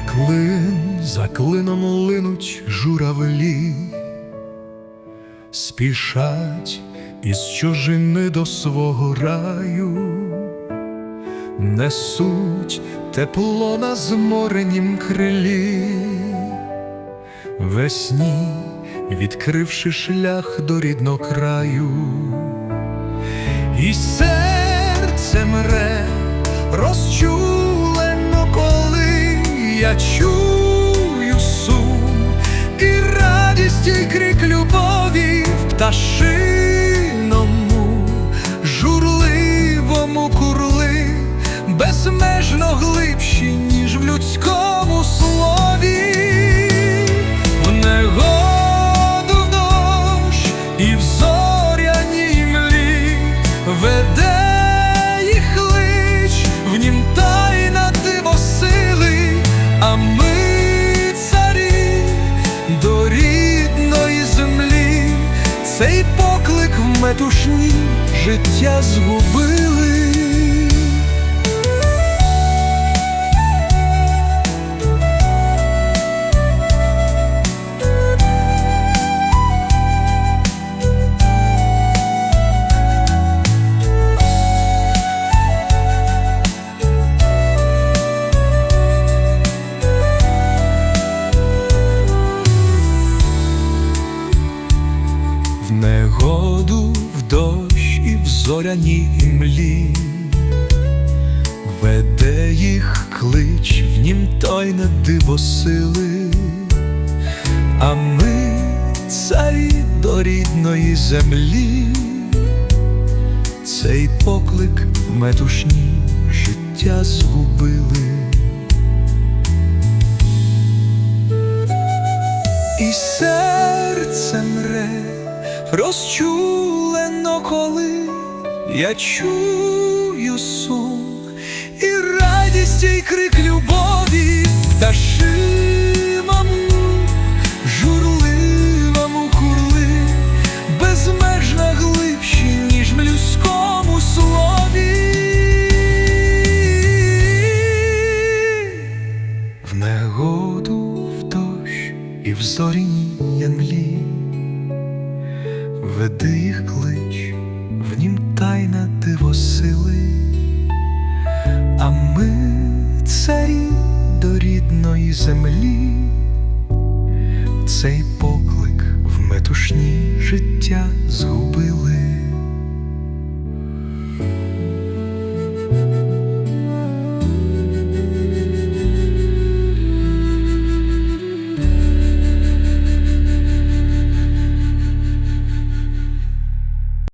Клин за клином линуть журавлі, спішать із чужини до свого раю, несуть тепло на зморенім крилі, весні, відкривши шлях до рідного краю, і серце мре коли я чую сум і радість, і крик любові в пташиному, журливому курли, безмежно глибші, ніж в людському слові. Цей поклик в метушні життя згубили. Негоду, в дощ і в зоряній імлі, веде їх клич, в нім тайне диво сили, а ми царі до рідної землі, цей поклик в метушні життя згубили. І серце мре розчулено, коли я чую сум і радість, і крик любові пташиному, журливому курли, безмежно глибші, ніж в слові. В негоду, в дощ і в зоріній янлі веди їх клич, в нім тайна диво сили, а ми царі до рідної землі, цей поклик в метушні життя згубили.